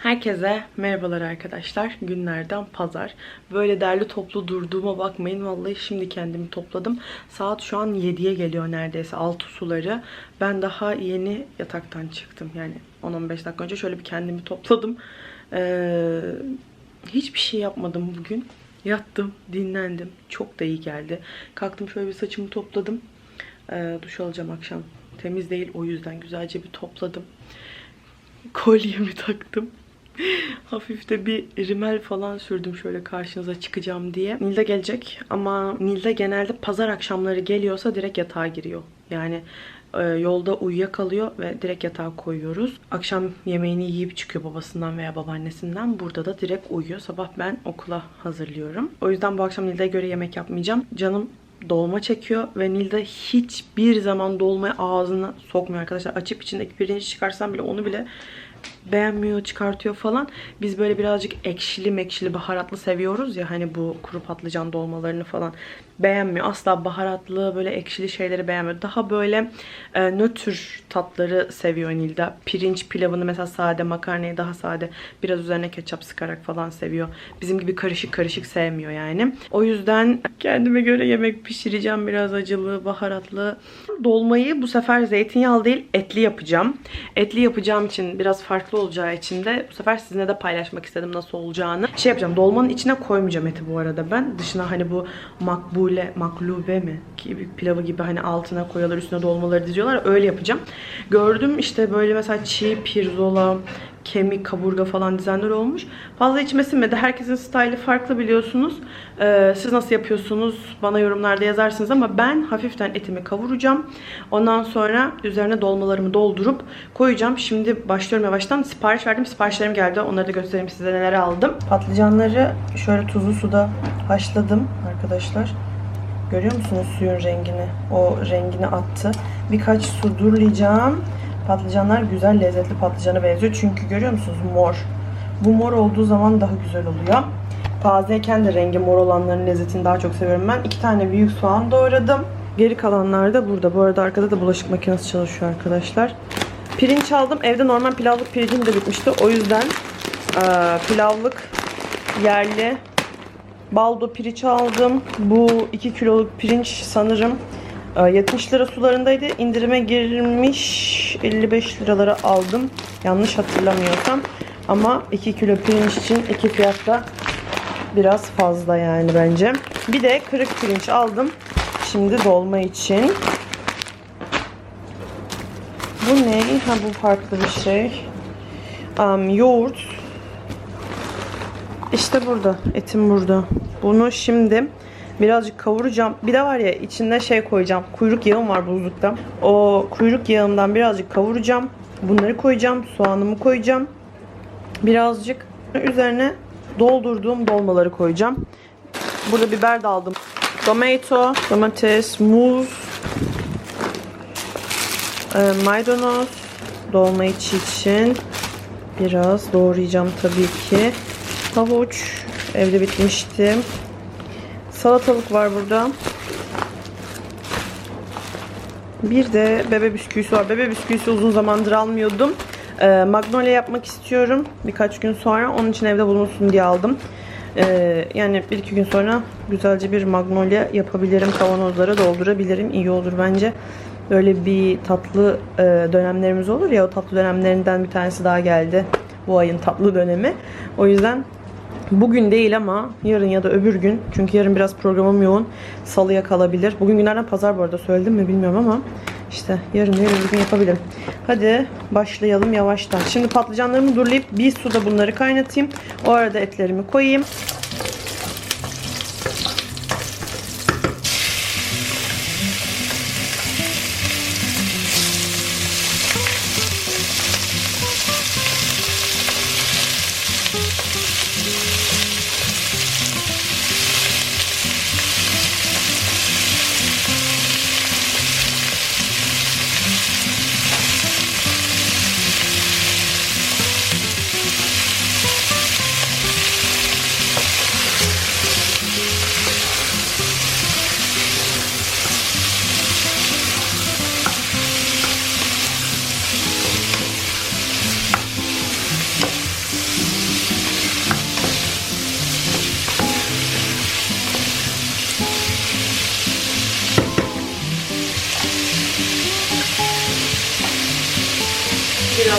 Herkese merhabalar arkadaşlar. Günlerden pazar. Böyle derli toplu durduğuma bakmayın. Vallahi şimdi kendimi topladım. Saat şu an 7'ye geliyor neredeyse. 6 suları. Ben daha yeni yataktan çıktım. Yani 10-15 dakika önce şöyle bir kendimi topladım. Ee, hiçbir şey yapmadım bugün. Yattım, dinlendim. Çok da iyi geldi. Kalktım şöyle bir saçımı topladım. Ee, duş alacağım akşam. Temiz değil o yüzden güzelce bir topladım kolyemi taktım. Hafif de bir rimel falan sürdüm şöyle karşınıza çıkacağım diye. Nilde gelecek ama Nilde genelde pazar akşamları geliyorsa direkt yatağa giriyor. Yani e, yolda uyuyakalıyor ve direkt yatağa koyuyoruz. Akşam yemeğini yiyip çıkıyor babasından veya babaannesinden. Burada da direkt uyuyor. Sabah ben okula hazırlıyorum. O yüzden bu akşam Nilde'ye göre yemek yapmayacağım. Canım dolma çekiyor ve Nilde hiçbir zaman dolmayı ağzına sokmuyor arkadaşlar. Açıp içindeki pirinci çıkarsam bile onu bile beğenmiyor, çıkartıyor falan. Biz böyle birazcık ekşili mekşili baharatlı seviyoruz ya hani bu kuru patlıcan dolmalarını falan beğenmiyor. Asla baharatlı böyle ekşili şeyleri beğenmiyor. Daha böyle e, nötr tatları seviyor Nilda. Pirinç pilavını mesela sade, makarnayı daha sade, biraz üzerine ketçap sıkarak falan seviyor. Bizim gibi karışık karışık sevmiyor yani. O yüzden kendime göre yemek pişireceğim biraz acılı, baharatlı. Dolmayı bu sefer zeytinyağlı değil etli yapacağım. Etli yapacağım için biraz farklı olacağı için de bu sefer sizinle de paylaşmak istedim nasıl olacağını. Şey yapacağım dolmanın içine koymayacağım eti bu arada ben. Dışına hani bu makbule, maklube mi gibi pilavı gibi hani altına koyuyorlar üstüne dolmaları diziyorlar. Öyle yapacağım. Gördüm işte böyle mesela çiğ pirzola, kemik, kaburga falan dizenler olmuş. Fazla içime sinmedi. Herkesin style'ı farklı biliyorsunuz. Ee, siz nasıl yapıyorsunuz? Bana yorumlarda yazarsınız ama ben hafiften etimi kavuracağım. Ondan sonra üzerine dolmalarımı doldurup koyacağım. Şimdi başlıyorum yavaştan. Sipariş verdim. Siparişlerim geldi. Onları da göstereyim size neler aldım. Patlıcanları şöyle tuzlu suda haşladım arkadaşlar. Görüyor musunuz suyun rengini? O rengini attı. Birkaç su durlayacağım. Patlıcanlar güzel lezzetli patlıcana benziyor. Çünkü görüyor musunuz mor. Bu mor olduğu zaman daha güzel oluyor. Tazeyken de rengi mor olanların lezzetini daha çok seviyorum ben. İki tane büyük soğan doğradım. Geri kalanlar da burada. Bu arada arkada da bulaşık makinesi çalışıyor arkadaşlar. Pirinç aldım. Evde normal pilavlık pirincim de bitmişti. O yüzden eee, pilavlık yerli baldo pirinç aldım. Bu 2 kiloluk pirinç sanırım e, 70 lira sularındaydı. İndirime girmiş 55 liralara aldım. Yanlış hatırlamıyorsam. Ama 2 kilo pirinç için iki fiyatta biraz fazla yani bence. Bir de kırık pirinç aldım. Şimdi dolma için. Bu ne? Ha bu farklı bir şey. Um, yoğurt. İşte burada. Etim burada. Bunu şimdi birazcık kavuracağım. Bir de var ya içinde şey koyacağım. Kuyruk yağım var buzlukta. O kuyruk yağımdan birazcık kavuracağım. Bunları koyacağım. Soğanımı koyacağım. Birazcık üzerine doldurduğum dolmaları koyacağım. Burada biber de aldım. Tomato, domates, muz, e, maydanoz, dolma içi için biraz doğrayacağım tabii ki. Havuç, evde bitmişti. Salatalık var burada. Bir de bebe bisküvisi var. Bebe bisküvisi uzun zamandır almıyordum. Ee, Magnolia yapmak istiyorum birkaç gün sonra. Onun için evde bulunsun diye aldım. Ee, yani bir iki gün sonra güzelce bir Magnolia yapabilirim. Kavanozlara doldurabilirim. İyi olur bence. Böyle bir tatlı e, dönemlerimiz olur ya. O tatlı dönemlerinden bir tanesi daha geldi. Bu ayın tatlı dönemi. O yüzden Bugün değil ama yarın ya da öbür gün. Çünkü yarın biraz programım yoğun. Salıya kalabilir. Bugün günlerden pazar bu arada söyledim mi bilmiyorum ama işte yarın ya öbür gün yapabilirim. Hadi başlayalım yavaştan. Şimdi patlıcanlarımı durlayıp bir suda bunları kaynatayım. O arada etlerimi koyayım.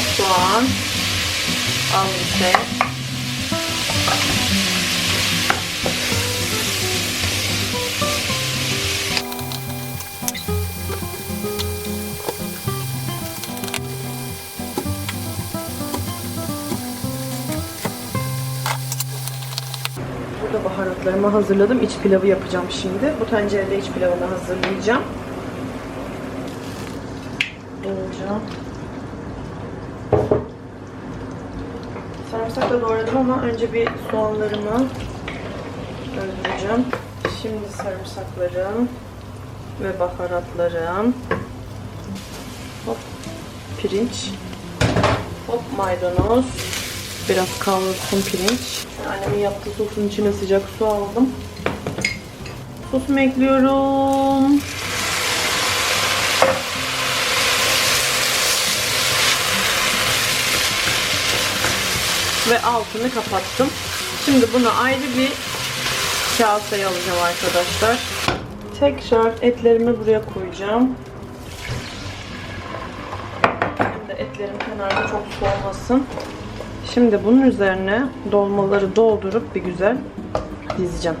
Soğan. Al işte. Burada baharatlarımı hazırladım. İç pilavı yapacağım şimdi. Bu tencerede iç pilavını hazırlayacağım. Doğrayacağım. Doğradım ama önce bir soğanlarımı öldüreceğim. Şimdi sarımsaklarım ve baharatlarım. Hop pirinç. Hop maydanoz. Biraz kavrulsun pirinç. Annemin yaptığı sosun içine sıcak su aldım. Sosumu ekliyorum. Ve altını kapattım. Şimdi bunu ayrı bir kaseye alacağım arkadaşlar. Tekrar etlerimi buraya koyacağım. De etlerim kenarda çok soğumasın. Şimdi bunun üzerine dolmaları doldurup bir güzel dizeceğim.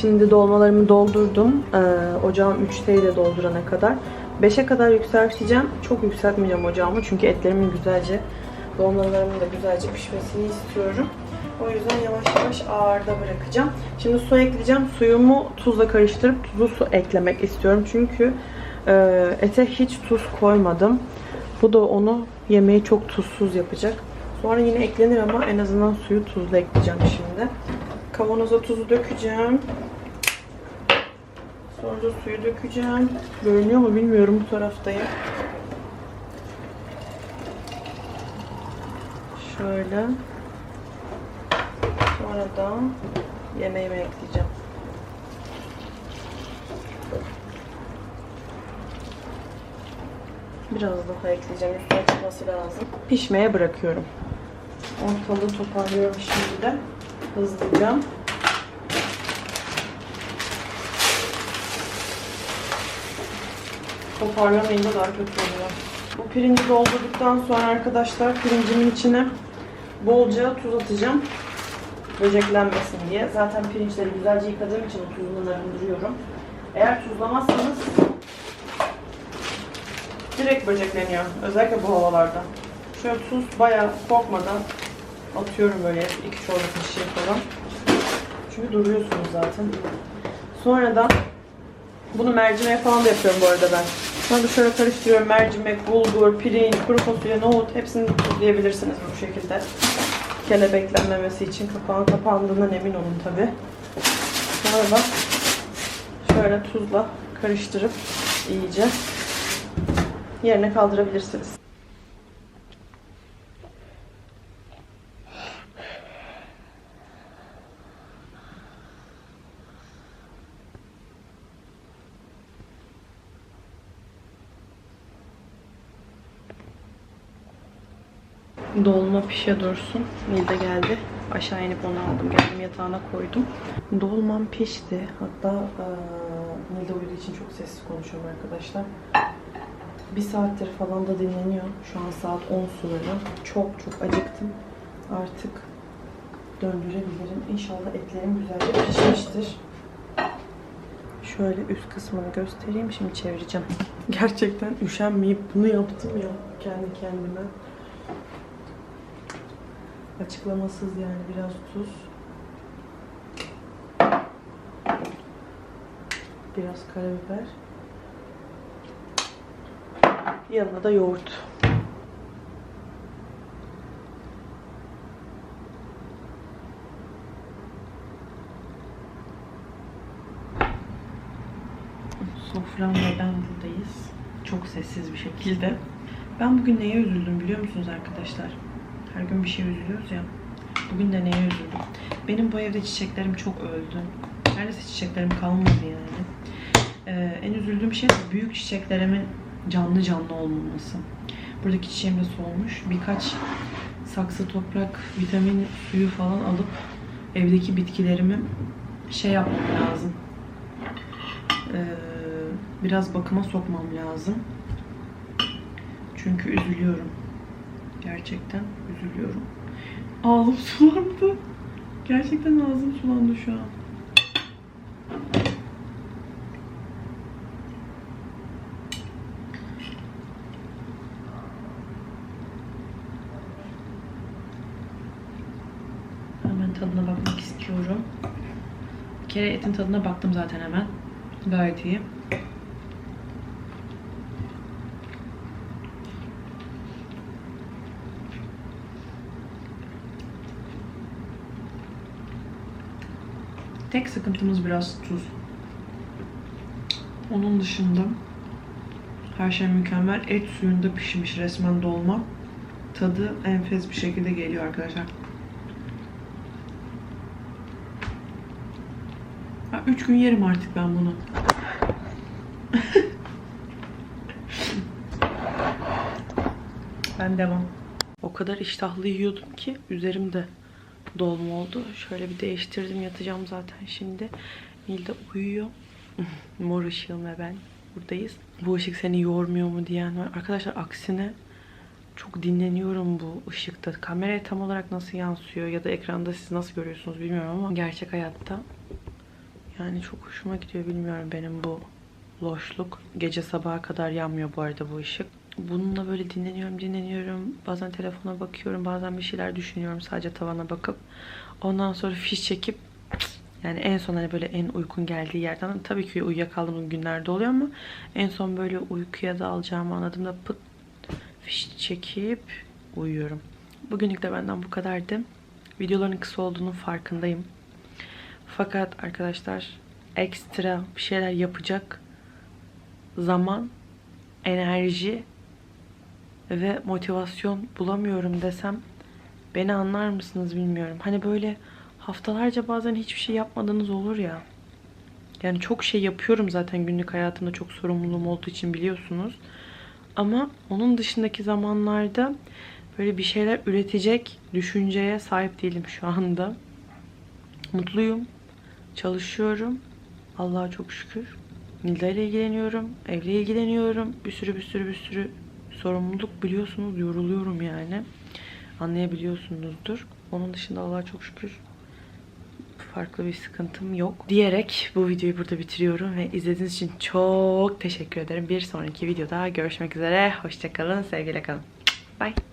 Şimdi dolmalarımı doldurdum. Ee, ocağım 3'teydi doldurana kadar. 5'e kadar yükselteceğim. Çok yükseltmeyeceğim ocağımı çünkü etlerimin güzelce, dolmalarımın da güzelce pişmesini istiyorum. O yüzden yavaş yavaş ağırda bırakacağım. Şimdi su ekleyeceğim. Suyumu tuzla karıştırıp tuzlu su eklemek istiyorum. Çünkü e, ete hiç tuz koymadım. Bu da onu yemeği çok tuzsuz yapacak. Sonra yine eklenir ama en azından suyu tuzla ekleyeceğim şimdi. Kavanoza tuzu dökeceğim. Sonra da suyu dökeceğim. Görünüyor mu bilmiyorum bu taraftayım. Şöyle. Sonra da yemeğimi ekleyeceğim. Biraz daha ekleyeceğim. Üstüne çıkması lazım. Pişmeye bırakıyorum. Ortalığı toparlıyorum şimdi de. Hızlıca. Toparlamayınca daha kötü oluyor. Bu pirinci doldurduktan sonra arkadaşlar pirincimin içine bolca tuz atacağım. Böceklenmesin diye. Zaten pirinçleri güzelce yıkadığım için tuzunu arındırıyorum. Eğer tuzlamazsanız direkt böcekleniyor. Özellikle bu havalarda. Şöyle tuz bayağı korkmadan atıyorum böyle iki çorba kaşığı falan. Çünkü duruyorsunuz zaten. Sonra da bunu mercimeğe falan da yapıyorum bu arada ben. Sonra da şöyle karıştırıyorum. Mercimek, bulgur, pirinç, kuru fasulye, nohut hepsini tuzlayabilirsiniz bu şekilde. Kelebeklenmemesi için kapağın kapandığından emin olun tabi. Sonra da şöyle tuzla karıştırıp iyice yerine kaldırabilirsiniz. Pişe dursun. Nilde geldi. Aşağı inip onu aldım. Geldim yatağına koydum. Dolmam pişti. Hatta eee Nilde uyuduğu için çok sessiz konuşuyorum arkadaşlar. Bir saattir falan da dinleniyor. Şu an saat 10 suları. Çok çok acıktım. Artık döndürebilirim. İnşallah etlerim güzelce pişmiştir. Şöyle üst kısmını göstereyim. Şimdi çevireceğim. Gerçekten üşenmeyip bunu yaptım ya kendi kendime. Açıklamasız yani biraz tuz. Biraz karabiber. Yanına da yoğurt. Sofram ve ben buradayız. Çok sessiz bir şekilde. Ben bugün neye üzüldüm biliyor musunuz arkadaşlar? Her gün bir şey üzülüyoruz ya. Bugün de neye üzüldüm? Benim bu evde çiçeklerim çok öldü. Neredeyse çiçeklerim kalmadı yani. Ee, en üzüldüğüm şey de büyük çiçeklerimin canlı canlı olmaması. Buradaki çiçeğim de solmuş. Birkaç saksı toprak, vitamin suyu falan alıp evdeki bitkilerimi şey yapmam lazım. Ee, biraz bakıma sokmam lazım. Çünkü üzülüyorum. Gerçekten üzülüyorum. Ağzım sulandı. Gerçekten ağzım sulandı şu an. Hemen tadına bakmak istiyorum. Bir kere etin tadına baktım zaten hemen. Gayet iyi. Tek sıkıntımız biraz tuz. Onun dışında her şey mükemmel. Et suyunda pişmiş resmen dolma. Tadı enfes bir şekilde geliyor arkadaşlar. Ha, üç gün yerim artık ben bunu. ben devam. O kadar iştahlı yiyordum ki üzerimde dolma oldu. Şöyle bir değiştirdim yatacağım zaten şimdi. Nilde uyuyor. Mor ışığım ve ben buradayız. Bu ışık seni yormuyor mu diyen var. Arkadaşlar aksine çok dinleniyorum bu ışıkta. Kameraya tam olarak nasıl yansıyor ya da ekranda siz nasıl görüyorsunuz bilmiyorum ama gerçek hayatta yani çok hoşuma gidiyor bilmiyorum benim bu loşluk. Gece sabaha kadar yanmıyor bu arada bu ışık. Bununla böyle dinleniyorum, dinleniyorum. Bazen telefona bakıyorum, bazen bir şeyler düşünüyorum sadece tavana bakıp. Ondan sonra fiş çekip yani en son hani böyle en uykun geldiği yerden tabii ki uyuyakaldığım günlerde oluyor ama en son böyle uykuya da alacağımı anladığımda pıt fiş çekip uyuyorum. Bugünlük de benden bu kadardı. Videoların kısa olduğunun farkındayım. Fakat arkadaşlar ekstra bir şeyler yapacak zaman, enerji ve motivasyon bulamıyorum desem beni anlar mısınız bilmiyorum. Hani böyle haftalarca bazen hiçbir şey yapmadığınız olur ya. Yani çok şey yapıyorum zaten günlük hayatımda çok sorumluluğum olduğu için biliyorsunuz. Ama onun dışındaki zamanlarda böyle bir şeyler üretecek düşünceye sahip değilim şu anda. Mutluyum. Çalışıyorum. Allah'a çok şükür. Nilda ile ilgileniyorum. Evle ilgileniyorum. Bir sürü bir sürü bir sürü sorumluluk biliyorsunuz. Yoruluyorum yani. Anlayabiliyorsunuzdur. Onun dışında Allah'a çok şükür farklı bir sıkıntım yok. Diyerek bu videoyu burada bitiriyorum ve izlediğiniz için çok teşekkür ederim. Bir sonraki videoda görüşmek üzere. Hoşçakalın. Sevgiyle kalın. Bye.